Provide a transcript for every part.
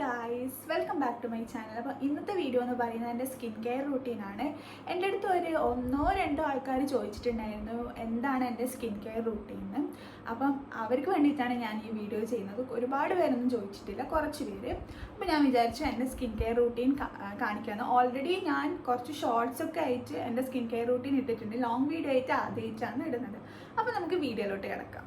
Guys welcome back to my channel അപ്പോൾ ഇന്നത്തെ video എന്ന് പറയുന്നത് എന്റെ സ്കിൻ കെയർ റൂട്ടീനാണ് എന്റെ അടുത്ത് ഒരു ഒന്നോ രണ്ടോ ആൾക്കാർ ചോദിച്ചിട്ടുണ്ടായിരുന്നു എന്താണ് എന്റെ സ്കിൻ കെയർ റൂട്ടീൻ അപ്പം അവർക്ക് വേണ്ടിയിട്ടാണ് ഞാൻ ഈ വീഡിയോ ചെയ്യുന്നത്. ഒരുപാട് പേരൊന്നും ചോദിച്ചിട്ടില്ല കുറച്ച് പേര്. അപ്പോൾ ഞാൻ വിചാരിച്ചു എന്റെ സ്കിൻ കെയർ റൂട്ടീൻ കാണിക്കാമെന്ന് ഓൾറെഡി ഞാൻ കുറച്ച് ഷോർട്സ് ഒക്കെ ആയിട്ട് എന്റെ സ്കിൻ കെയർ റൂട്ടീൻ ഇട്ടിട്ടുണ്ട്. ലോങ് വീഡിയോ ആയിട്ട് ആദ്യമായിട്ടാണ് ഇടുന്നത്. അപ്പോൾ നമുക്ക് വീഡിയോയിലോട്ട് കിടക്കാം.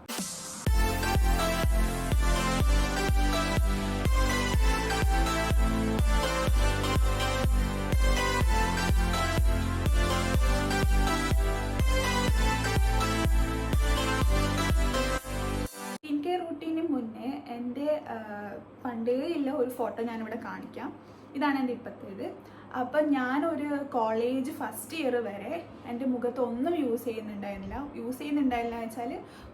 ഒരു ഫോട്ടോ ഞാനിവിടെ കാണിക്കാം. ഇതാണ് എന്റെ ഇപ്പോഴത്തേത് അപ്പം ഞാനൊരു കോളേജ് ഫസ്റ്റ് ഇയർ വരെ എന്റെ മുഖത്തൊന്നും യൂസ് ചെയ്യുന്നുണ്ടായിരുന്നില്ല. യൂസ് ചെയ്യുന്നുണ്ടായിരുന്നില്ല വെച്ചാൽ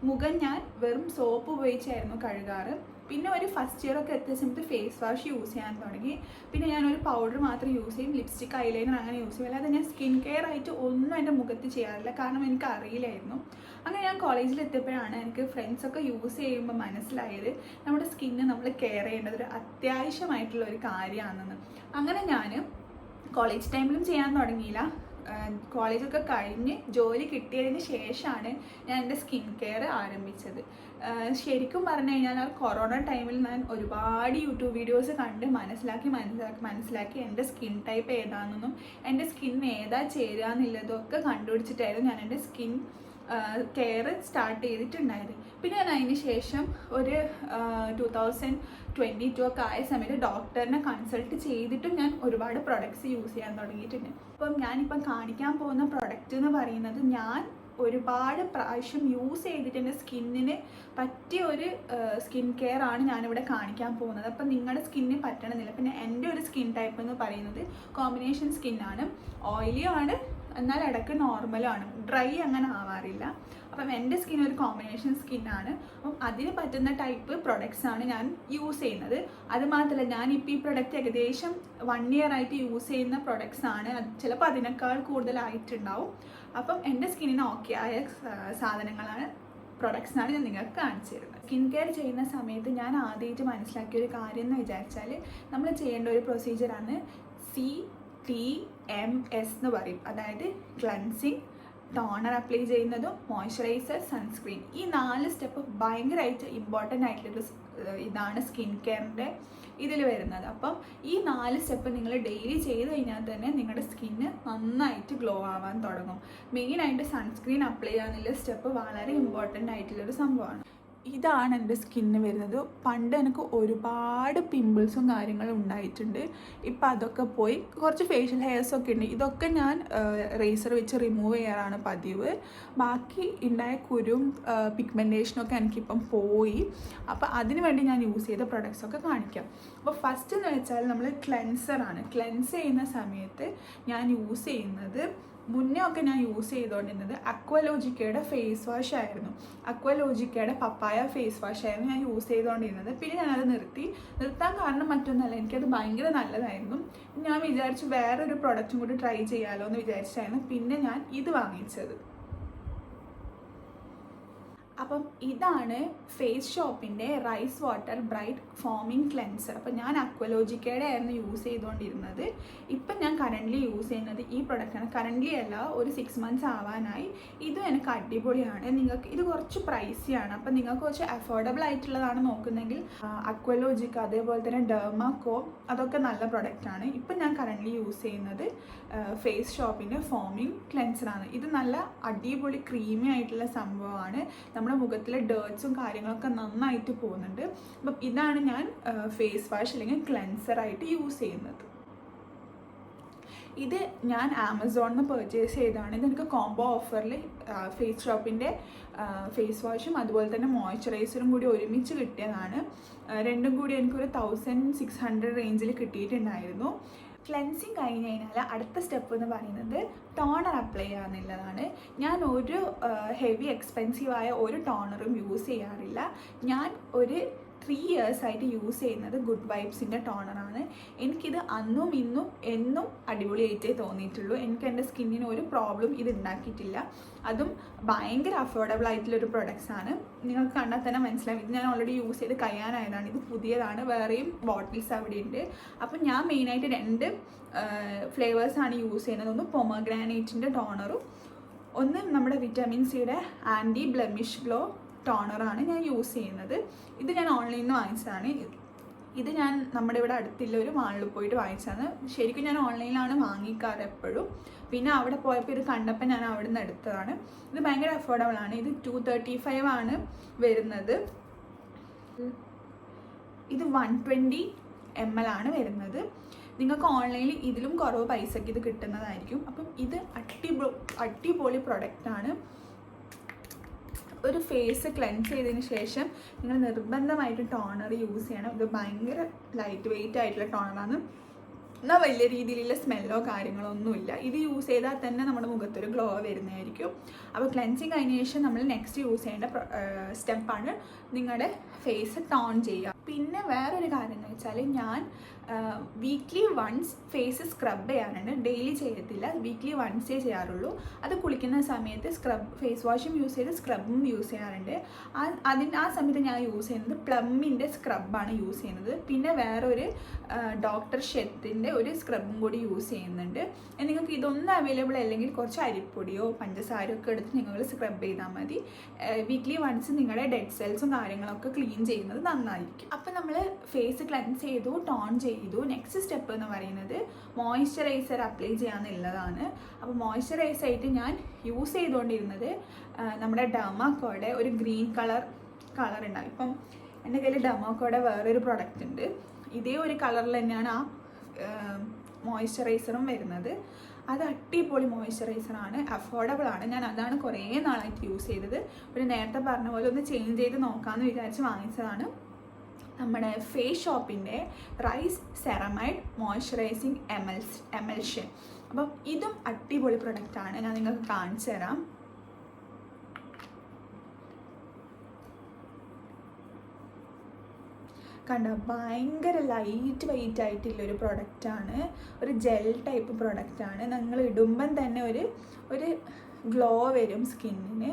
മുഖം ഞാൻ വെറും സോപ്പ് ഉപയോഗിച്ചായിരുന്നു കഴുകാറ്. പിന്നെ ഒരു ഫസ്റ്റ് ഇയർ ഒക്കെ എത്തിയ സമയത്ത് ഫേസ് വാഷ് യൂസ് ചെയ്യാൻ തുടങ്ങി. പിന്നെ ഞാനൊരു പൗഡർ മാത്രം യൂസ് ചെയ്യും. ലിപ്സ്റ്റിക് ഐലൈനർ അങ്ങനെ യൂസ് ചെയ്യും. അല്ലാതെ ഞാൻ സ്കിൻ കെയർ ആയിട്ട് ഒന്നും എന്റെ മുഖത്ത് ചെയ്യാറില്ല. കാരണം എനിക്ക് അറിയില്ലായിരുന്നു. അങ്ങനെ ഞാൻ കോളേജിൽ എത്തിയപ്പോഴാണ് എനിക്ക് ഫ്രണ്ട്സൊക്കെ യൂസ് ചെയ്യുമ്പോൾ മനസ്സിലായത് നമ്മുടെ സ്കിന്ന് നമ്മൾ കെയർ ചെയ്യേണ്ടത് ഒരു അത്യാവശ്യമായിട്ടുള്ള ഒരു കാര്യമാണെന്ന്. അങ്ങനെ ഞാൻ കോളേജ് ടൈമിലും ചെയ്യാൻ തുടങ്ങിയില്ല. കോളേജൊക്കെ കഴിഞ്ഞ് ജോലി കിട്ടിയതിന് ശേഷമാണ് ഞാൻ എന്റെ സ്കിൻ കെയർ ആരംഭിച്ചത്. ശരിക്കും പറഞ്ഞു കഴിഞ്ഞാൽ ആ കൊറോണ ടൈമിൽ ഞാൻ ഒരുപാട് യൂട്യൂബ് വീഡിയോസ് കണ്ട് മനസ്സിലാക്കി മനസ്സിലാക്കി മനസ്സിലാക്കി എന്റെ സ്കിൻ ടൈപ്പ് ഏതാണെന്നും എന്റെ സ്കിൻ ഏതാ ചേരുക എന്നുള്ളതൊക്കെ കണ്ടുപിടിച്ചിട്ടായിരുന്നു ഞാൻ എന്റെ സ്കിൻ കെയർ സ്റ്റാർട്ട് ചെയ്തിട്ടുണ്ടായത്. പിന്നെ ഞാൻ അതിന് ശേഷം ഒരു ടു തൗസൻഡ് ട്വന്റി ടു ഒക്കെ ആയ സമയത്ത് ഡോക്ടറിനെ കൺസൾട്ട് ചെയ്തിട്ടും ഞാൻ ഒരുപാട് പ്രൊഡക്ട്സ് യൂസ് ചെയ്യാൻ തുടങ്ങിയിട്ടുണ്ട്. അപ്പം ഞാനിപ്പം കാണിക്കാൻ പോകുന്ന പ്രൊഡക്റ്റ് എന്ന് പറയുന്നത് ഞാൻ ഒരുപാട് പ്രാവശ്യം യൂസ് ചെയ്തിട്ട് എന്റെ സ്കിന്നിന് പറ്റിയ ഒരു സ്കിൻ കെയർ ആണ് ഞാനിവിടെ കാണിക്കാൻ പോകുന്നത്. അപ്പം നിങ്ങളുടെ സ്കിന്നിന് പറ്റണമെന്നില്ല പിന്നെ എന്റെ ഒരു സ്കിൻ ടൈപ്പ് എന്ന് പറയുന്നത് കോമ്പിനേഷൻ സ്കിന്നാണ് ഓയിലിയും ആണ് എന്നാൽ ഇടയ്ക്ക് നോർമലാണ് ഡ്രൈ അങ്ങനെ ആവാറില്ല. അപ്പം എന്റെ സ്കിൻ ഒരു കോമ്പിനേഷൻ സ്കിൻ ആണ്. അപ്പം അതിന് പറ്റുന്ന ടൈപ്പ് പ്രൊഡക്ട്സ് ആണ് ഞാൻ യൂസ് ചെയ്യുന്നത്. അത് മാത്രമല്ല ഇപ്പം ഈ പ്രൊഡക്റ്റ് ഏകദേശം വൺ ഇയർ ആയിട്ട് യൂസ് ചെയ്യുന്ന പ്രൊഡക്ട്സ് ആണ്. ചിലപ്പോൾ അതിനേക്കാൾ കൂടുതലായിട്ടുണ്ടാവും. അപ്പം എന്റെ സ്കിന്നിന് ഓക്കെ ആയ സാധനങ്ങളാണ് പ്രൊഡക്ട്സാണ് ഞാൻ നിങ്ങൾക്ക് കാണിച്ചു തരുന്നത്. സ്കിൻ കെയർ ചെയ്യുന്ന സമയത്ത് ഞാൻ ആദ്യമായിട്ട് മനസ്സിലാക്കിയ ഒരു കാര്യം എന്ന് വിചാരിച്ചാൽ നമ്മൾ ചെയ്യേണ്ട ഒരു പ്രൊസീജിയറാണ് സി ടി എം എസ് എന്ന് പറയും. അതായത് ക്ലൻസിങ് ടോണർ അപ്ലൈ ചെയ്യുന്നതും മോയ്സ്ചറൈസർ സൺസ്ക്രീൻ ഈ നാല് സ്റ്റെപ്പ് ഭയങ്കരമായിട്ട് ഇമ്പോർട്ടന്റ് ആയിട്ടുള്ളൊരു ഇതാണ് സ്കിൻ കെയറിന്റെ ഇതിൽ വരുന്നത്. അപ്പം ഈ നാല് സ്റ്റെപ്പ് നിങ്ങൾ ഡെയിലി ചെയ്ത് കഴിഞ്ഞാൽ തന്നെ നിങ്ങളുടെ സ്കിന്ന് നന്നായിട്ട് ഗ്ലോ ആവാൻ തുടങ്ങും. മെയിനായിട്ട് സൺസ്ക്രീൻ അപ്ലൈ ചെയ്യാനുള്ള സ്റ്റെപ്പ് വളരെ ഇമ്പോർട്ടന്റ് ആയിട്ടുള്ളൊരു സംഭവമാണ്. ഇതാണ് എന്റെ സ്കിന്ന് വരുന്നത്. പണ്ട് എനിക്ക് ഒരുപാട് പിമ്പിൾസും കാര്യങ്ങളും ഉണ്ടായിട്ടുണ്ട്. ഇപ്പം അതൊക്കെ പോയി. കുറച്ച് ഫേഷ്യൽ ഹെയർസൊക്കെ ഉണ്ട്. ഇതൊക്കെ ഞാൻ റേസർ വെച്ച് റിമൂവ് ചെയ്യാറാണ് പതിവ്. ബാക്കി ഉണ്ടായ കുരും പിഗ്മെന്റേഷനൊക്കെ എനിക്കിപ്പം പോയി. അപ്പോൾ അതിന് വേണ്ടി ഞാൻ യൂസ് ചെയ്ത പ്രൊഡക്ട്സൊക്കെ കാണിക്കാം. അപ്പോൾ ഫസ്റ്റ് എന്ന് വെച്ചാൽ നമ്മൾ ക്ലെൻസറാണ് ക്ലെൻസ് ചെയ്യുന്ന സമയത്ത് ഞാൻ യൂസ് ചെയ്യുന്നത് മുന്നേ ഒക്കെ ഞാൻ യൂസ് ചെയ്തുകൊണ്ടിരുന്നത് അക്വലോജിക്കയുടെ ഫേസ് വാഷ് ആയിരുന്നു. അക്വലോജിക്കയുടെ പപ്പായ ഫേസ് വാഷ് ആയിരുന്നു ഞാൻ യൂസ് ചെയ്തുകൊണ്ടിരുന്നത് പിന്നെ ഞാനത് നിർത്തി. നിർത്താൻ കാരണം മറ്റൊന്നല്ല എനിക്കത് ഭയങ്കര നല്ലതായിരുന്നു. ഞാൻ വിചാരിച്ചു വേറൊരു പ്രൊഡക്റ്റും കൂടി ട്രൈ ചെയ്യാമല്ലോ എന്ന് വിചാരിച്ചായിരുന്നു. പിന്നെ ഞാൻ ഇത് വാങ്ങിച്ചത്. അപ്പം ഇതാണ് ഫേസ് ഷോപ്പിന്റെ rice water bright foaming cleanser അപ്പം ഞാൻ അക്വലോജിക്കയുടെ ആയിരുന്നു യൂസ് ചെയ്തുകൊണ്ടിരുന്നത് ഇപ്പം ഞാൻ കറന്റ്ലി യൂസ് ചെയ്യുന്നത് ഈ പ്രൊഡക്റ്റാണ് കറന്റ്ലി അല്ല ഒരു സിക്സ് മന്ത്സ് ആവാനായി. ഇത് എനിക്ക് അടിപൊളിയാണ്. നിങ്ങൾക്ക് ഇത് കുറച്ച് പ്രൈസിയാണ് അപ്പം നിങ്ങൾക്ക് കുറച്ച് അഫോർഡബിൾ ആയിട്ടുള്ളതാണ് നോക്കുന്നതെങ്കിൽ അക്വലോജിക്ക അതേപോലെ തന്നെ ഡെർമാക്കോ അതൊക്കെ നല്ല പ്രൊഡക്റ്റാണ് ഇപ്പം ഞാൻ കറന്റ്ലി യൂസ് ചെയ്യുന്നത് ഫേസ് ഷോപ്പിന്റെ ഫോമിങ് ക്ലെൻസറാണ് ഇത് നല്ല അടിപൊളി ക്രീമി ആയിട്ടുള്ള സംഭവമാണ്. നമ്മുടെ മുഖത്തിലെ ഡേർട്സും കാര്യങ്ങളൊക്കെ നന്നായിട്ട് പോകുന്നുണ്ട്. അപ്പം ഇതാണ് ഞാൻ ഫേസ് വാഷ് അല്ലെങ്കിൽ ക്ലെൻസർ ആയിട്ട് യൂസ് ചെയ്യുന്നത്. ഇത് ഞാൻ ആമസോണിൽ നിന്ന് പർച്ചേസ് ചെയ്തതാണ്. ഇത് എനിക്ക് കോംബോ ഓഫറിൽ ഫേസ് ഷോപ്പിന്റെ ഫേസ് വാഷും അതുപോലെ തന്നെ മോയ്സ്ചറൈസറും കൂടി ഒരുമിച്ച് കിട്ടിയതാണ്. രണ്ടും കൂടി എനിക്കൊരു തൗസൻഡ് സിക്സ് ഹൺഡ്രഡ് റേഞ്ചിൽ കിട്ടിയിട്ടുണ്ടായിരുന്നു. ക്ലെൻസിങ് കഴിഞ്ഞ് കഴിഞ്ഞാൽ അടുത്ത സ്റ്റെപ്പ് എന്ന് പറയുന്നത് ടോണർ അപ്ലൈ ചെയ്യുക എന്നുള്ളതാണ് ഞാൻ ഒരു ഹെവി എക്സ്പെൻസീവായ ഒരു ടോണറും യൂസ് ചെയ്യാറില്ല. ഞാൻ ഒരു ത്രീ ഇയേഴ്സ് ആയിട്ട് യൂസ് ചെയ്യുന്നത് ഗുഡ് വൈബ്സിന്റെ ടോണറാണ് എനിക്കിത് അന്നും ഇന്നും എന്നും അടിപൊളിയായിട്ടേ തോന്നിയിട്ടുള്ളൂ. എനിക്ക് എന്റെ സ്കിന്നിന് ഒരു പ്രോബ്ലം ഇത് ഉണ്ടാക്കിയിട്ടില്ല അതും ഭയങ്കര അഫോർഡബിൾ ആയിട്ടുള്ളൊരു പ്രൊഡക്ട്സ് ആണ്. നിങ്ങൾക്ക് കണ്ടാൽ തന്നെ മനസ്സിലാവും. ഇത് ഞാൻ ഓൾറെഡി യൂസ് ചെയ്ത് കഴിയാനായതാണ്. ഇത് പുതിയതാണ്. വേറെയും ബോട്ടിൽസ് അവിടെ ഉണ്ട് അപ്പം ഞാൻ മെയിനായിട്ട് രണ്ട് ഫ്ലേവേഴ്സാണ് യൂസ് ചെയ്യുന്നത്. ഒന്ന് പൊമഗ്രാനൈറ്റിന്റെ ടോണറും ഒന്ന് നമ്മുടെ വിറ്റാമിൻ സിയുടെ ആന്റി ബ്ലെമിഷ് ഗ്ലോ ടോണറാണ് ഞാൻ യൂസ് ചെയ്യുന്നത്. ഇത് ഞാൻ ഓൺലൈനിൽ നിന്ന് വാങ്ങിച്ചതാണ്. ഇത് ഞാൻ നമ്മുടെ ഇവിടെ അടുത്തുള്ള ഒരു മാളിൽ പോയിട്ട് വാങ്ങിച്ചതാണ്. ശരിക്കും ഞാൻ ഓൺലൈനിലാണ് വാങ്ങിക്കാറ് എപ്പോഴും. പിന്നെ അവിടെ പോയപ്പോൾ ഇത് കണ്ടപ്പോൾ ഞാൻ അവിടെ നിന്ന് എടുത്തതാണ്. ഇത് ഭയങ്കര അഫോർഡബിൾ ആണ്. ഇത് ടു തേർട്ടി ഫൈവ് ആണ് വരുന്നത്. ഇത് വൺ ട്വന്റി എം എൽ ആണ് വരുന്നത്. നിങ്ങൾക്ക് ഓൺലൈനിൽ ഇതിലും കുറവ് പൈസയ്ക്ക് ഇത് കിട്ടുന്നതായിരിക്കും. അപ്പം ഇത് അടിപൊ അടിപൊളി പ്രൊഡക്റ്റാണ് ഒരു ഫേസ് ക്ലെൻസ് ചെയ്തതിന് ശേഷം നിങ്ങൾ നിർബന്ധമായിട്ടും ടോണർ യൂസ് ചെയ്യണം. ഇത് ഭയങ്കര ലൈറ്റ് വെയിറ്റ് ആയിട്ടുള്ള ടോണറാണ് എന്നാൽ വലിയ രീതിയിലുള്ള സ്മെല്ലോ കാര്യങ്ങളോ ഒന്നുമില്ല. ഇത് യൂസ് ചെയ്താൽ തന്നെ നമ്മുടെ മുഖത്തൊരു ഗ്ലോ വരുന്നതായിരിക്കും. അപ്പോൾ ക്ലെൻസിങ് കഴിഞ്ഞ ശേഷം നമ്മൾ നെക്സ്റ്റ് യൂസ് ചെയ്യേണ്ട സ്റ്റെപ്പാണ് നിങ്ങളുടെ ഫേസ് ടോൺ ചെയ്യുക. പിന്നെ വേറൊരു കാര്യം എന്ന് വെച്ചാൽ ഞാൻ വീക്ക്ലി വൺസ് ഫേസ് സ്ക്രബ് ചെയ്യാറുണ്ട്. ഡെയിലി ചെയ്യത്തില്ല. വീക്ക്ലി വൺസേ ചെയ്യാറുള്ളൂ. അത് കുളിക്കുന്ന സമയത്ത് സ്ക്രബ് ഫേസ് വാഷും യൂസ് ചെയ്ത് സ്ക്രബും യൂസ് ചെയ്യാറുണ്ട്. അതിന് ആ സമയത്ത് ഞാൻ യൂസ് ചെയ്യുന്നത് പ്ലമ്മിന്റെ സ്ക്രബാണ് യൂസ് ചെയ്യുന്നത്. പിന്നെ വേറൊരു ഡോക്ടർ ഷെത്തിന്റെ ഒരു സ്ക്രബും കൂടി യൂസ് ചെയ്യുന്നുണ്ട്. നിങ്ങൾക്ക് ഇതൊന്നും അവൈലബിൾ അല്ലെങ്കിൽ കുറച്ച് അരിപ്പൊടിയോ പഞ്ചസാരയോ ഒക്കെ എടുത്ത് നിങ്ങൾ സ്ക്രബ് ചെയ്താൽ മതി. വീക്ക്ലി വൺസ് നിങ്ങളുടെ ഡെഡ് സെൽസും കാര്യങ്ങളൊക്കെ ക്ലീൻ ചെയ്യുന്നത് നന്നായിരിക്കും. അപ്പം നമ്മൾ ഫേസ് ക്ലെൻസ് ചെയ്തു ടോൺ ചെയ്തു. നെക്സ്റ്റ് സ്റ്റെപ്പ് എന്ന് പറയുന്നത് മോയ്സ്ചറൈസർ അപ്ലൈ ചെയ്യാന്നുള്ളതാണ്. അപ്പോൾ മോയ്സ്ചറൈസർ ആയിട്ട് ഞാൻ യൂസ് ചെയ്തുകൊണ്ടിരുന്നത് നമ്മുടെ ഡമാക്കോയുടെ ഒരു ഗ്രീൻ കളർ കളർ ഉണ്ടാവും. ഇപ്പം എന്റെ കയ്യിൽ ഡമാക്കോയുടെ വേറൊരു പ്രൊഡക്റ്റ് ഉണ്ട്. ഇതേ ഒരു കളറിൽ തന്നെയാണ് ആ മോയ്സ്ചറൈസറും വരുന്നത്. അത് അടിപൊളി മോയ്സ്ചറൈസറാണ് അഫോർഡബിൾ ആണ്. ഞാൻ അതാണ് കുറേ നാളായിട്ട് യൂസ് ചെയ്തത്. ഒരു നേരത്തെ പറഞ്ഞ പോലെ ഒന്ന് ചേഞ്ച് ചെയ്ത് നോക്കാമെന്ന് വിചാരിച്ച് വാങ്ങിച്ചതാണ്. നമ്മുടെ ഫേസ് ഷോപ്പിന്റെ റൈസ് സെറമൈഡ് മോയ്സ്ചറൈസിങ് എമൽസ് എമൽഷൻ അപ്പം ഇതും അടിപൊളി പ്രൊഡക്റ്റാണ് ഞാൻ നിങ്ങൾക്ക് കാണിച്ചു തരാം കണ്ട? ഭയങ്കര ലൈറ്റ് വെയിറ്റ് ആയിട്ടുള്ള ഒരു പ്രൊഡക്റ്റാണ് ഒരു ജെൽ ടൈപ്പ് പ്രൊഡക്റ്റാണ് നിങ്ങൾ ഇടുമ്പം തന്നെ ഒരു ഒരു ഗ്ലോ വരും സ്കിന്നിന്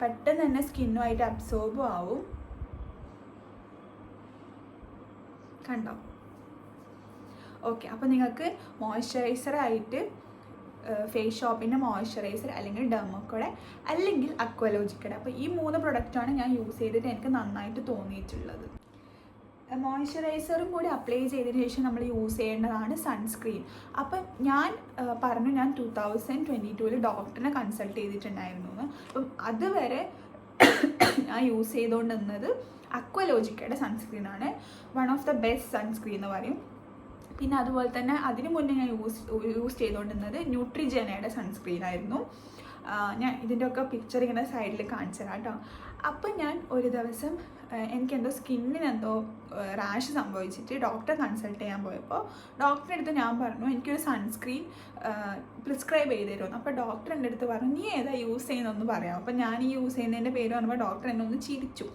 പെട്ടെന്ന് തന്നെ സ്കിന്നുമായിട്ട് അബ്സോർബ് ആവും. കണ്ടോ? ഓക്കെ അപ്പോൾ നിങ്ങൾക്ക് മോയ്സ്ചറൈസറായിട്ട് ഫേസ് ഷോപ്പിന്റെ മോയ്സ്ചറൈസർ അല്ലെങ്കിൽ ഡെർമോക്കോടെ അല്ലെങ്കിൽ അക്വലോജിക്കടെ അപ്പോൾ ഈ മൂന്ന് പ്രൊഡക്റ്റാണ് ഞാൻ യൂസ് ചെയ്തിട്ട് എനിക്ക് നന്നായിട്ട് തോന്നിയിട്ടുള്ളത്. മോയ്സ്ചറൈസറും കൂടി അപ്ലൈ ചെയ്തതിന് ശേഷം നമ്മൾ യൂസ് ചെയ്യേണ്ടതാണ് സൺസ്ക്രീൻ. അപ്പം ഞാൻ പറഞ്ഞു ഞാൻ ടു തൗസൻഡ് ട്വന്റി ടുവിൽ ഡോക്ടറിനെ കൺസൾട്ട് ചെയ്തിട്ടുണ്ടായിരുന്നു. അപ്പം അതുവരെ ഞാൻ യൂസ് ചെയ്തുകൊണ്ടിരുന്നത് അക്വലോജിക്കയുടെ സൺസ്ക്രീനാണ്. One of the best sunscreen എന്ന് പറയും. പിന്നെ അതുപോലെ തന്നെ അതിനു മുന്നേ ഞാൻ യൂസ് യൂസ് ചെയ്തുകൊണ്ടിരുന്നത് ന്യൂട്രിജനയുടെ സൺസ്ക്രീൻ ആയിരുന്നു. ഞാൻ ഇതിന്റെയൊക്കെ പിക്ചർ ഇങ്ങനെ സൈഡിൽ കാണിച്ചു തരാം കേട്ടോ. അപ്പം ഞാൻ ഒരു ദിവസം എനിക്കെന്തോ സ്കിന്നിന് എന്തോ റാഷ് സംഭവിച്ചിട്ട് ഡോക്ടറെ കൺസൾട്ട് ചെയ്യാൻ പോയപ്പോൾ ഡോക്ടറെ അടുത്ത് ഞാൻ പറഞ്ഞു എനിക്കൊരു സൺസ്ക്രീൻ പ്രിസ്ക്രൈബ് ചെയ്ത് തരുമെന്ന്. അപ്പോൾ ഡോക്ടർ എന്റെ അടുത്ത് പറഞ്ഞു നീ ഏതാ യൂസ് ചെയ്യുന്നതെന്ന് പറയാം. അപ്പോൾ ഞാൻ ഈ യൂസ് ചെയ്യുന്നതിന്റെ പേര് പറഞ്ഞപ്പോൾ ഡോക്ടർ എന്നെ ഒന്ന് ചിരിച്ചു.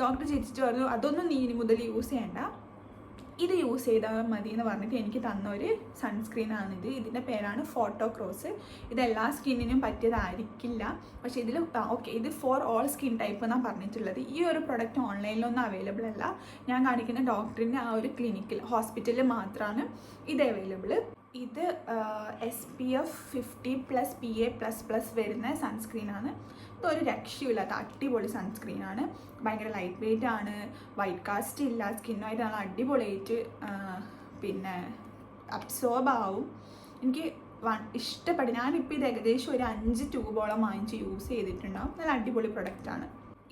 ഡോക്ടർ ചിരിച്ചിട്ട് പറഞ്ഞു അതൊന്നും നീ ഇനി മുതൽ യൂസ് ചെയ്യണ്ട. ഇത് യൂസ് ചെയ്താൽ മതി എന്ന് പറഞ്ഞിട്ട് എനിക്ക് തന്ന ഒരു സൺസ്ക്രീനാണിത് ഇതിന്റെ പേരാണ് ഫോട്ടോ ക്രോസ് ഇത് എല്ലാ സ്കിന്നിനും പറ്റിയതായിരിക്കില്ല. പക്ഷേ ഇതിൽ ഓക്കെ ഇത് ഫോർ ഓൾ സ്കിൻ ടൈപ്പ് എന്നാണ് പറഞ്ഞിട്ടുള്ളത്. ഈ ഒരു പ്രൊഡക്റ്റ് ഓൺലൈനിലൊന്നും അവൈലബിൾ അല്ല. ഞാൻ കാണിക്കുന്ന ഡോക്ടറിന്റെ ആ ഒരു ക്ലിനിക്കിൽ ഹോസ്പിറ്റലിൽ മാത്രമാണ് ഇത് അവൈലബിൾ ഇത് S P F fifty plus P A plus plus വരുന്ന സൺസ്ക്രീനാണ് ഇതൊരു രക്ഷയില്ലാത്ത അടിപൊളി സൺസ്ക്രീനാണ് ഭയങ്കര ലൈറ്റ് വെയിറ്റ് ആണ്. വൈറ്റ് കാസ്റ്റ് ഇല്ല. സ്കിന്നുമായിട്ട് നല്ല അടിപൊളിയായിട്ട് പിന്നെ അബ്സോർബ് ആവും. എനിക്ക് വൺ ഇഷ്ടപ്പെട്ടു. ഞാനിപ്പോൾ ഇത് ഏകദേശം ഒരു അഞ്ച് ട്യൂബോളം വാങ്ങിച്ച് യൂസ് ചെയ്തിട്ടുണ്ടാവും. നല്ല അടിപൊളി പ്രൊഡക്റ്റാണ്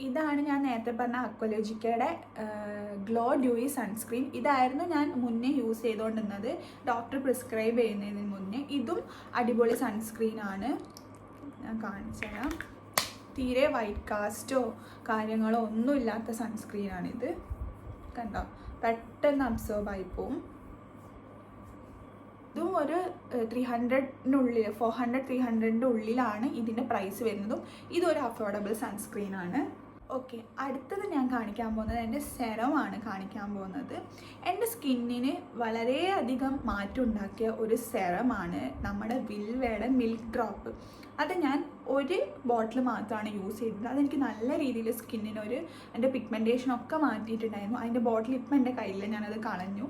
ഇതാണ് ഞാൻ നേരത്തെ പറഞ്ഞ അക്വലോജിക്കയുടെ ഗ്ലോ ഡ്യൂയി സൺസ്ക്രീൻ. ഇതായിരുന്നു ഞാൻ മുന്നേ യൂസ് ചെയ്തുകൊണ്ടിരുന്നത് ഡോക്ടർ പ്രിസ്ക്രൈബ് ചെയ്യുന്നതിന് മുന്നേ. ഇതും അടിപൊളി സൺസ്ക്രീനാണ് ഞാൻ കാണിച്ചു തരാം തീരെ വൈറ്റ് കാസ്റ്റോ കാര്യങ്ങളോ ഒന്നുമില്ലാത്ത സൺസ്ക്രീനാണിത് കണ്ടോ? പെട്ടെന്ന് അബ്സോർബ് ആയി പോവും. ഇതും ഒരു ത്രീ ഹൺഡ്രഡിനുള്ളിൽ ഫോർ ഹൺഡ്രഡ് ത്രീ ഹൺഡ്രഡിന്റെ ഉള്ളിലാണ് ഇതിന്റെ പ്രൈസ് വരുന്നതും. ഇതൊരു അഫോർഡബിൾ സൺസ്ക്രീനാണ് ഓക്കെ അടുത്തത് ഞാൻ കാണിക്കാൻ പോകുന്നത് എന്റെ സെറമാണ് കാണിക്കാൻ പോകുന്നത്. എന്റെ സ്കിന്നിന് വളരെയധികം മാറ്റം ഉണ്ടാക്കിയ ഒരു സെറമാണ് നമ്മുടെ വിൽവയുടെ മിൽക്ക് ഡ്രോപ്പ്. അത് ഞാൻ ഒരു ബോട്ടിൽ മാത്രമാണ് യൂസ് ചെയ്തത് അതെനിക്ക് നല്ല രീതിയിൽ സ്കിന്നിനൊരു എന്റെ പിഗ്മെന്റേഷൻ ഒക്കെ മാറ്റിയിട്ടുണ്ടായിരുന്നു. അതിന്റെ ബോട്ടിൽ ഇപ്പം എന്റെ കയ്യിൽ ഞാനത് കളഞ്ഞു.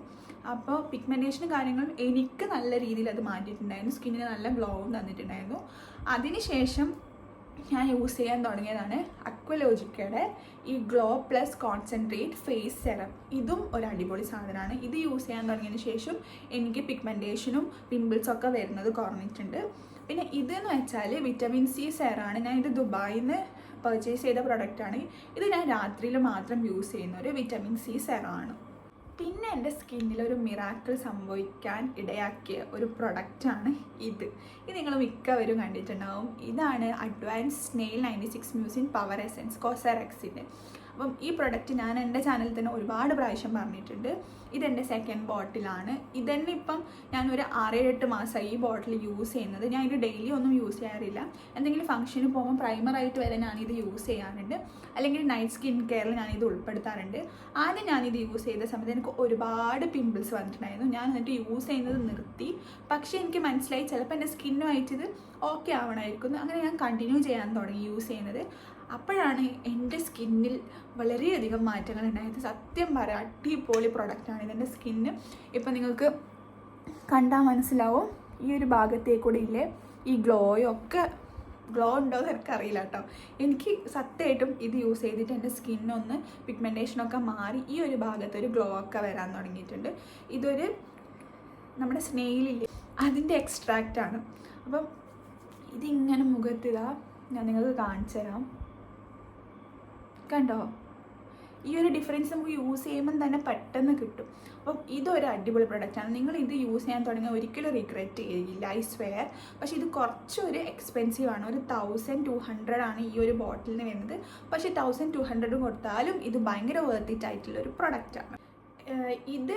അപ്പോൾ പിഗ്മെന്റേഷനും കാര്യങ്ങളും എനിക്ക് നല്ല രീതിയിൽ അത് മാറ്റിയിട്ടുണ്ടായിരുന്നു. സ്കിന്നിന് നല്ല ഗ്ലോവും തന്നിട്ടുണ്ടായിരുന്നു. അതിനുശേഷം ഞാൻ യൂസ് ചെയ്യാൻ തുടങ്ങിയതാണ് അക്വലോജിക്കയുടെ ഈ glow plus concentrate face serum ഇതും ഒരു അടിപൊളി സാധനമാണ്. ഇത് യൂസ് ചെയ്യാൻ തുടങ്ങിയതിന് ശേഷം എനിക്ക് പിഗ്മെന്റേഷനും പിമ്പിൾസൊക്കെ വരുന്നത് കുറഞ്ഞിട്ടുണ്ട്. പിന്നെ ഇതെന്ന് വെച്ചാൽ വിറ്റമിൻ സി സെറാണ് ഞാൻ ഇത് ദുബായിൽ നിന്ന് പർച്ചേസ് ചെയ്ത പ്രൊഡക്റ്റാണ് ഇത് ഞാൻ രാത്രിയിൽ മാത്രം യൂസ് ചെയ്യുന്ന ഒരു വിറ്റമിൻ സി സെറാണ് പിന്നെ എന്റെ സ്കിന്നിൽ ഒരു മിറാക്കിൾ സംഭവിക്കാൻ ഇടയാക്കിയ ഒരു പ്രൊഡക്റ്റാണ് ഇത്. ഇത് നിങ്ങൾ മിക്കവരും കണ്ടിട്ടുണ്ടാവും. ഇതാണ് advance snail ninety six mucin power essence കോസറക്സിന്റെ അപ്പം ഈ പ്രൊഡക്റ്റ് ഞാൻ എന്റെ ചാനലിൽ തന്നെ ഒരുപാട് പ്രാവശ്യം പറഞ്ഞിട്ടുണ്ട്. ഇതെന്റെ സെക്കൻഡ് ബോട്ടിലാണ് ഇതന്നെ ഇപ്പം ഞാൻ ഒരു ആറേഴെട്ട് മാസമായി ഈ ബോട്ടിൽ യൂസ് ചെയ്യുന്നത്. ഞാൻ ഇത് ഡെയിലി ഒന്നും യൂസ് ചെയ്യാറില്ല. എന്തെങ്കിലും ഫംഗ്ഷന് പോകുമ്പോൾ പ്രൈമറായിട്ട് വരെ ഞാനിത് യൂസ് ചെയ്യാറുണ്ട്. അല്ലെങ്കിൽ നൈറ്റ് സ്കിൻ കെയറിൽ ഞാനിത് ഉൾപ്പെടുത്താറുണ്ട്. ആദ്യം ഞാനിത് യൂസ് ചെയ്ത സമയത്ത് എനിക്ക് ഒരുപാട് പിമ്പിൾസ് വന്നിട്ടുണ്ടായിരുന്നു. ഞാൻ എന്നിട്ട് യൂസ് ചെയ്യുന്നത് നിർത്തി. പക്ഷേ എനിക്ക് മനസ്സിലായി ചിലപ്പോൾ എന്റെ സ്കിന്നുമായിട്ട് ഇത് ഓക്കെ ആവണമായിരിക്കും അങ്ങനെ ഞാൻ കണ്ടിന്യൂ ചെയ്യാൻ തുടങ്ങി യൂസ് ചെയ്യുന്നത്. അപ്പോഴാണ് എന്റെ സ്കിന്നിൽ വളരെയധികം മാറ്റങ്ങൾ ഉണ്ടായത്. സത്യം പറയാം അടിപൊളി പ്രൊഡക്റ്റാണ് ഇതെന്റെ സ്കിന്ന്. ഇപ്പം നിങ്ങൾക്ക് കണ്ടാൽ മനസ്സിലാവും ഈ ഒരു ഭാഗത്തേക്കൂടെ ഇല്ലേ ഈ ഗ്ലോയൊക്കെ ഗ്ലോ ഉണ്ടോ എന്ന് എനിക്കറിയില്ല കേട്ടോ. എനിക്ക് സത്യമായിട്ടും ഇത് യൂസ് ചെയ്തിട്ട് എന്റെ സ്കിന്നൊന്ന് പിഗ്മെന്റേഷനൊക്കെ മാറി ഈ ഒരു ഭാഗത്തൊരു ഗ്ലോ ഒക്കെ വരാൻ തുടങ്ങിയിട്ടുണ്ട്. ഇതൊരു നമ്മുടെ സ്നെയിലില്ലേ അതിന്റെ എക്സ്ട്രാക്റ്റാണ് അപ്പം ഇതിങ്ങനെ മുഖത്തിതാ ഞാൻ നിങ്ങൾക്ക് കാണിച്ചു തരാം കണ്ടോ? ഈ ഒരു ഡിഫറൻസ് നമുക്ക് യൂസ് ചെയ്യുമ്പം തന്നെ പെട്ടെന്ന് കിട്ടും. അപ്പം ഇതൊരു അടിപൊളി പ്രൊഡക്റ്റാണ് നിങ്ങൾ ഇത് യൂസ് ചെയ്യാൻ തുടങ്ങിയ ഒരിക്കലും റിഗ്രറ്റ് ചെയ്യില്ല ഐ സ്വെയർ പക്ഷേ ഇത് കുറച്ചൊരു എക്സ്പെൻസീവ് ആണ്. ഒരു തൗസൻഡ് ടു ഹൺഡ്രഡ് ആണ് ഈ ഒരു ബോട്ടിലിന് വരുന്നത്. പക്ഷേ തൗസൻഡ് ടു ഹൺഡ്രഡ് കൊടുത്താലും ഇത് ഭയങ്കര വേർത്തിറ്റ് ആയിട്ടുള്ള ഒരു പ്രൊഡക്റ്റാണ് ഇത്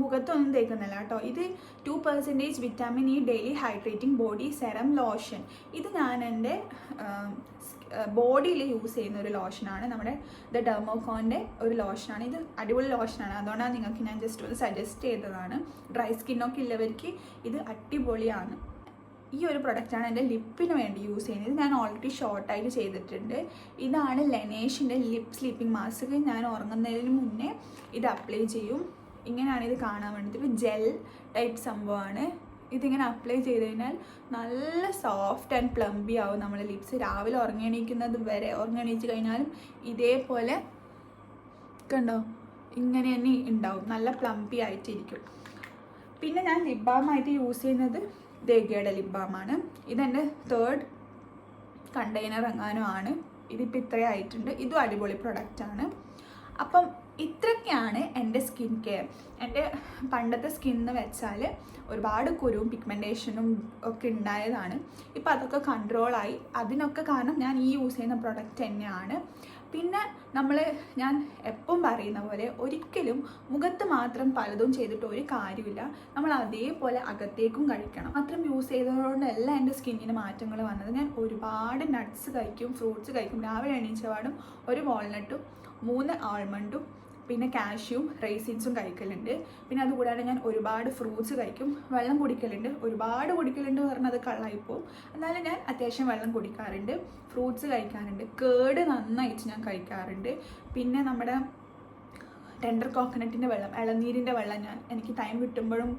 മുഖത്തൊന്നും തേക്കുന്നില്ല കേട്ടോ. ഇത് two percentage vitamin E daily hydrating body serum lotion ഇത് ഞാൻ എന്റെ ബോഡിയിൽ യൂസ് ചെയ്യുന്ന ഒരു ലോഷനാണ് നമ്മുടെ ദ ഡെർമോക്കോന്റെ ഒരു ലോഷനാണ് ഇത് അടിപൊളി ലോഷനാണ് അതുകൊണ്ടാണ് നിങ്ങൾക്ക് ഞാൻ ജസ്റ്റ് ഒന്ന് സജസ്റ്റ് ചെയ്തതാണ്. ഡ്രൈ സ്കിന്നൊക്കെ ഉള്ളവർക്ക് ഇത് അടിപൊളിയാണ്. ഈ ഒരു പ്രൊഡക്റ്റാണ് എന്റെ ലിപ്പിന് വേണ്ടി യൂസ് ചെയ്യുന്നത്. ഞാൻ ഓൾറെഡി ഷോർട്ടായിട്ട് ചെയ്തിട്ടുണ്ട്. ഇതാണ് ലെനേഷിന്റെ ലിപ്പ് സ്ലീപ്പിംഗ് മാസ്ക് ഞാൻ ഉറങ്ങുന്നതിന് മുന്നേ ഇത് അപ്ലൈ ചെയ്യും. ഇങ്ങനെയാണ് ഇത് കാണാൻ വേണ്ടിയിട്ട് ജെൽ ടൈപ്പ് സംഭവമാണ്. ഇതിങ്ങനെ അപ്ലൈ ചെയ്ത് കഴിഞ്ഞാൽ നല്ല സോഫ്റ്റ് ആൻഡ് പ്ലംബി ആവും നമ്മുടെ ലിപ്സ് രാവിലെ ഉറങ്ങിയണീക്കുന്നത് വരെ ഉറങ്ങിയണീച്ച് കഴിഞ്ഞാലും ഇതേപോലെ കണ്ടോ? ഇങ്ങനെ തന്നെ ഉണ്ടാവും. നല്ല പ്ലംബി ആയിട്ടിരിക്കും. പിന്നെ ഞാൻ ലിപ് ബാമായിട്ട് യൂസ് ചെയ്യുന്നത് ദേഗയുടെ ലിപ് ബാമാണ് ഇതെന്റെ തേർഡ് കണ്ടെയ്നർ എങ്ങാനും ആണ്. ഇതിപ്പോൾ ഇത്രയും ആയിട്ടുണ്ട്. ഇതും അടിപൊളി പ്രൊഡക്റ്റാണ് അപ്പം ഇത്രയൊക്കെയാണ് എന്റെ സ്കിൻ കെയർ. എന്റെ പണ്ടത്തെ സ്കിൻ എന്ന് വെച്ചാൽ ഒരുപാട് കുരുവും പിഗ്മെന്റേഷനും ഒക്കെ ഉണ്ടായതാണ്. ഇപ്പോൾ അതൊക്കെ കൺട്രോളായി അതിനൊക്കെ കാരണം ഞാൻ ഈ യൂസ് ചെയ്യുന്ന പ്രൊഡക്റ്റ് തന്നെയാണ്. പിന്നെ നമ്മൾ ഞാൻ എപ്പം പറയുന്ന പോലെ ഒരിക്കലും മുഖത്ത് മാത്രം പലതും ചെയ്തിട്ട് ഒരു കാര്യമില്ല. നമ്മൾ അതേപോലെ അകത്തേക്കും കഴിക്കണം. മാത്രം യൂസ് ചെയ്തതുകൊണ്ടല്ല എന്റെ സ്കിന്നിന് മാറ്റങ്ങൾ വന്നത്. ഞാൻ ഒരുപാട് നട്ട്സ് കഴിക്കും ഫ്രൂട്ട്സ് കഴിക്കും. രാവിലെ എണീച്ചപാടും ഒരു വാൾനട്ടും മൂന്ന് ആൾമണ്ടും പിന്നെ കാഷ്യൂം റൈസിൻസും കഴിക്കലുണ്ട്. പിന്നെ അതുകൂടാതെ ഞാൻ ഒരുപാട് ഫ്രൂട്ട്സ് കഴിക്കും. വെള്ളം കുടിക്കലുണ്ട്. ഒരുപാട് കുടിക്കലുണ്ട് എന്ന് പറഞ്ഞാൽ അത് കള്ളായിപ്പോവും. എന്നാലും ഞാൻ അത്യാവശ്യം വെള്ളം കുടിക്കാറുണ്ട്. ഫ്രൂട്ട്സ് കഴിക്കാറുണ്ട്. കേട് നന്നായിട്ട് ഞാൻ കഴിക്കാറുണ്ട്. പിന്നെ നമ്മുടെ ടെൻഡർ കോക്കനട്ടിന്റെ വെള്ളം ഇളനീരിന്റെ വെള്ളം ഞാൻ എനിക്ക് ടൈം കിട്ടുമ്പോഴും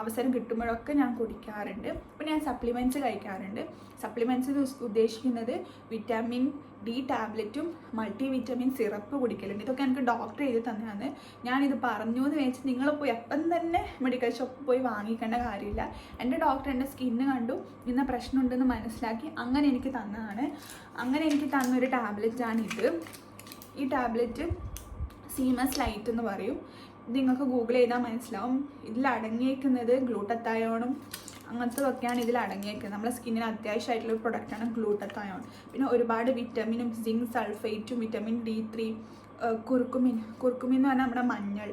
അവസരം കിട്ടുമ്പോഴൊക്കെ ഞാൻ കുടിക്കാറുണ്ട്. പിന്നെ ഞാൻ സപ്ലിമെന്റ്സ് കഴിക്കാറുണ്ട്. സപ്ലിമെന്റ്സ് ഉദ്ദേശിക്കുന്നത് വിറ്റാമിൻ ഡി ടാബ്ലറ്റും മൾട്ടി വിറ്റാമിൻ സിറപ്പ് കുടിക്കലുണ്ട്. ഇതൊക്കെ എനിക്ക് ഡോക്ടർ എഴുതി തന്നെയാണ് ഞാനിത് പറഞ്ഞു എന്ന് വെച്ച് നിങ്ങൾ പോയി എപ്പം തന്നെ മെഡിക്കൽ ഷോപ്പിൽ പോയി വാങ്ങിക്കേണ്ട കാര്യമില്ല. എന്റെ ഡോക്ടർ എന്റെ സ്കിന്ന് കണ്ടു ഇന്ന പ്രശ്നമുണ്ടെന്ന് മനസ്സിലാക്കി അങ്ങനെ എനിക്ക് തന്നതാണ്. അങ്ങനെ എനിക്ക് തന്നൊരു ടാബ്ലറ്റാണ് ഇത് ഈ ടാബ്ലറ്റ് സീമസ് ലൈറ്റ് എന്ന് പറയും. നിങ്ങൾക്ക് ഗൂഗിൾ ചെയ്താൽ മനസ്സിലാവും. ഇതിൽ അടങ്ങിയേക്കുന്നത് ഗ്ലൂട്ടത്തായോണും അങ്ങനത്തതൊക്കെയാണ് ഇതിൽ അടങ്ങിയേക്കുന്നത്. നമ്മുടെ സ്കിന്നിന് അത്യാവശ്യമായിട്ടുള്ള ഒരു പ്രൊഡക്റ്റാണ് ഗ്ലൂട്ടത്തായോൺ. പിന്നെ ഒരുപാട് വിറ്റമിനും zinc സൾഫേറ്റും vitamin D three curcumin. Curcumin എന്ന് പറഞ്ഞാൽ നമ്മുടെ മഞ്ഞൾ.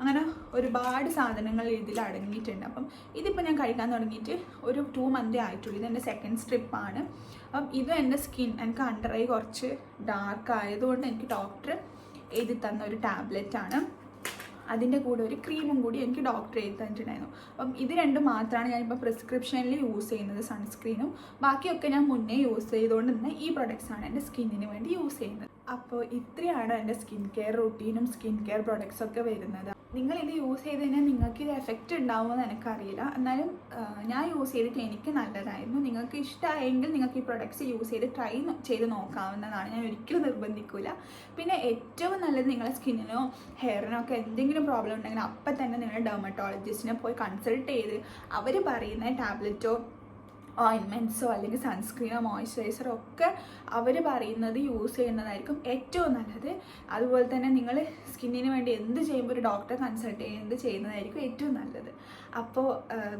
അങ്ങനെ ഒരുപാട് സാധനങ്ങൾ ഇതിൽ അടങ്ങിയിട്ടുണ്ട്. അപ്പം ഇതിപ്പോൾ ഞാൻ കഴിക്കാൻ തുടങ്ങിയിട്ട് ഒരു ടു മന്തേ ആയിട്ടുള്ളൂ. ഇത് എന്റെ സെക്കൻഡ് സ്ട്രിപ്പാണ് അപ്പം ഇത് എന്റെ സ്കിൻ എനിക്ക് അണ്ടർ ഐ കുറച്ച് ഡാർക്ക് ആയതുകൊണ്ട് എനിക്ക് ഡോക്ടർ എഴുതി തന്ന ഒരു ടാബ്ലറ്റ് ആണ്. അതിന്റെ കൂടെ ഒരു ക്രീമും കൂടി എനിക്ക് ഡോക്ടർ എഴുതി തന്നിട്ടുണ്ടായിരുന്നു. അപ്പം ഇത് രണ്ടും മാത്രമാണ് ഞാനിപ്പോൾ പ്രിസ്ക്രിപ്ഷനിൽ യൂസ് ചെയ്യുന്നത് സൺസ്ക്രീനും ബാക്കിയൊക്കെ ഞാൻ മുന്നേ യൂസ് ചെയ്തുകൊണ്ട് തന്നെ ഈ പ്രൊഡക്ട്സ് ആണ് എന്റെ സ്കിന്നിന് വേണ്ടി യൂസ് ചെയ്യുന്നത്. അപ്പോൾ ഇത്രയാണ് എന്റെ സ്കിൻ കെയർ റൂട്ടീനും സ്കിൻ കെയർ പ്രൊഡക്ട്സൊക്കെ വരുന്നത്. നിങ്ങൾ ഇത് യൂസ് ചെയ്ത് കഴിഞ്ഞാൽ നിങ്ങൾക്ക് ഇത് എഫക്റ്റ് ഉണ്ടാവുമെന്ന് എനിക്കറിയില്ല. എന്നാലും ഞാൻ യൂസ് ചെയ്തിട്ട് എനിക്ക് നല്ലതായിരുന്നു. നിങ്ങൾക്ക് ഇഷ്ടമായെങ്കിൽ നിങ്ങൾക്ക് ഈ പ്രൊഡക്ട്സ് യൂസ് ചെയ്ത് ട്രൈ ചെയ്ത് നോക്കാവുന്നതാണ്. ഞാൻ ഒരിക്കലും നിർബന്ധിക്കില്ല പിന്നെ ഏറ്റവും നല്ലത് നിങ്ങളുടെ സ്കിന്നിനോ ഹെയറിനോ ഒക്കെ എന്തെങ്കിലും പ്രോബ്ലം ഉണ്ടെങ്കിൽ അപ്പം തന്നെ നിങ്ങളുടെ ഡെർമറ്റോളജിസ്റ്റിനെ പോയി കൺസൾട്ട് ചെയ്ത് അവർ പറയുന്ന ടാബ്ലറ്റോ ഓയിൻമെന്റ്സോ അല്ലെങ്കിൽ സൺസ്ക്രീനോ മോയ്സ്ചറൈസറോ ഒക്കെ അവർ പറയുന്നത് യൂസ് ചെയ്യുന്നതായിരിക്കും ഏറ്റവും നല്ലത്. അതുപോലെ തന്നെ നിങ്ങൾ സ്കിന്നിന് വേണ്ടി എന്ത് ചെയ്യുമ്പോൾ ഒരു ഡോക്ടറെ കൺസൾട്ട് ചെയ്യുന്നത് ചെയ്യുന്നതായിരിക്കും ഏറ്റവും നല്ലത്. അപ്പോൾ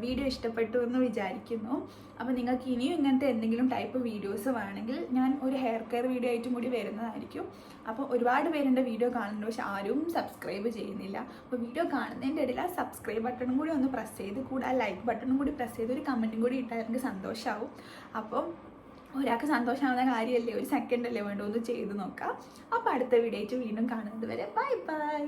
വീഡിയോ ഇഷ്ടപ്പെട്ടു എന്ന് വിചാരിക്കുന്നു. അപ്പോൾ നിങ്ങൾക്ക് ഇനിയും ഇങ്ങനത്തെ എന്തെങ്കിലും ടൈപ്പ് വീഡിയോസ് വേണമെങ്കിൽ ഞാൻ ഒരു ഹെയർ കെയർ വീഡിയോ ആയിട്ടും കൂടി വരുന്നതായിരിക്കും. അപ്പോൾ ഒരുപാട് പേരുടെ വീഡിയോ കാണുന്നുണ്ട് പക്ഷെ ആരും സബ്സ്ക്രൈബ് ചെയ്യുന്നില്ല. അപ്പോൾ വീഡിയോ കാണുന്നതിന്റെ ഇടയിൽ ആ സബ്സ്ക്രൈബ് ബട്ടണും കൂടി ഒന്ന് പ്രസ് ചെയ്ത് കൂടെ ആ ലൈക്ക് ബട്ടണും കൂടി പ്രസ് ചെയ്ത് ഒരു കമന്റും കൂടി ഇട്ടാൽ എനിക്ക് സന്തോഷമാവും അപ്പം ഒരാൾക്ക് സന്തോഷമാവുന്ന കാര്യമല്ലേ? ഒരു സെക്കൻഡ് അല്ലേ വേണ്ടോ? ഒന്ന് ചെയ്ത് നോക്കാം. അപ്പോൾ അടുത്ത വീഡിയോ വീണ്ടും കാണുന്നത് വരെ. Bye bye